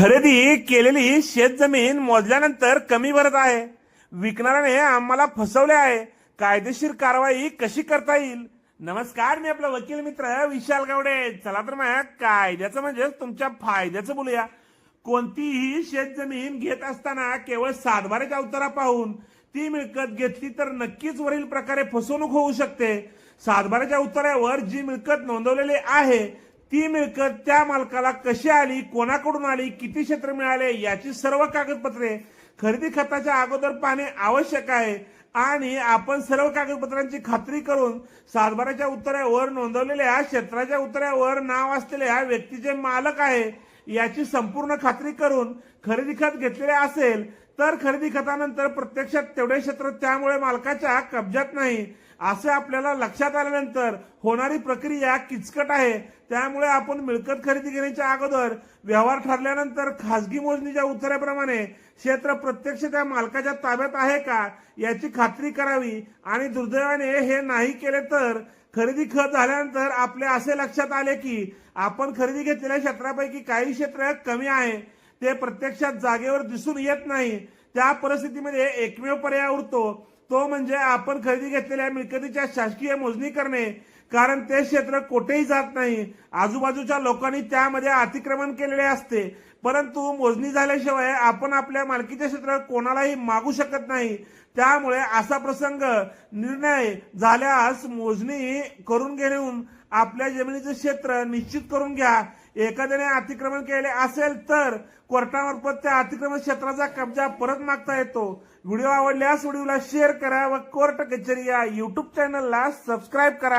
खरेदी केलेली शेतजमीन मोजल्यानंतर कमी भरत आहे. विकणाऱ्याने आम्हाला फसवले आहे. कायदेशीर कारवाई कशी करता येईल? नमस्कार मी आपला वकील मित्र विशाल गावडे. चला तर मग कायद्याचं म्हणजे तुमच्या फायद्याचं बोलूया. कोणतीही शेतजमीन घेत असताना केवळ सातबाराच्या अवतारा पाहून ती मिळकत घेतली तर नक्कीच वरील प्रकारे फसवणूक होऊ शकते. सातबाराच्या उत्तरावर जी मिळकत नोंदवलेली आहे ती मिळकत त्या मालकाला कशी आली कोणाकडून आली किती क्षेत्र मिळाले याची सर्व कागदपत्रे खरेदी खताच्या अगोदर पाहणे आवश्यक आहे. आणि आपण सर्व कागदपत्रांची खात्री करून सातबाराच्या उत्तरावर नोंदवलेल्या क्षेत्राच्या उत्तरावर नाव असलेल्या व्यक्तीचे मालक आहे. याची संपूर्ण खात्री करून खरेदी खत घेतलेले असेल तर खरेदी खतानंतर प्रत्यक्षात तेवढे क्षेत्र त्यामुळे मालकाच्या कब्जात नाही असे आपल्याला लक्षात आल्यानंतर होणारी प्रक्रिया किचकट आहे. त्यामुळे आपण मिळकत खरेदी घेण्याच्या अगोदर व्यवहार ठरल्यानंतर खासगी मोजणीच्या उत्तराप्रमाणे क्षेत्र प्रत्यक्ष त्या मालकाच्या ताब्यात आहे का याची खात्री करावी आणि दुर्दैवाने हे नाही केले तर खरेदी खत झाल्यानंतर आपले असे लक्षात आले की आपण खरेदी घेतलेल्या क्षेत्रापैकी काही क्षेत्र कमी आहे. ते प्रत्यक्षात जागेवर दिसून येत नाही. त्या परिस्थितीमध्ये एकमेव पर्याय उरतो. तो म्हणजे आपण खरेदी घेतलेल्या मिळकतीच्या शासकीय मोजणी करणे कारण ते क्षेत्र कुठेही जात नाही. आजूबाजूच्या लोकांनी त्यामध्ये अतिक्रमण केलेले असते. परंतु मोजणी झाल्याशिवाय आपण आपल्या मालकीचे क्षेत्र कोणालाही मागू शकत नाही. त्यामुळे असा प्रसंग निर्णय झाल्यास मोजणी करून घेऊन आपल्या जमिनीचे क्षेत्र निश्चित करून घ्या. एखाद्याने अतिक्रमण केले असेल तर कोर्टामार्फत त्या अतिक्रमण क्षेत्राचा कब्जा परत मागता येतो. व्हिडिओ आवडल्यास व्हिडिओला शेअर करा व कोर्ट कचेरी या युट्यूब चॅनलला सबस्क्राईब करा.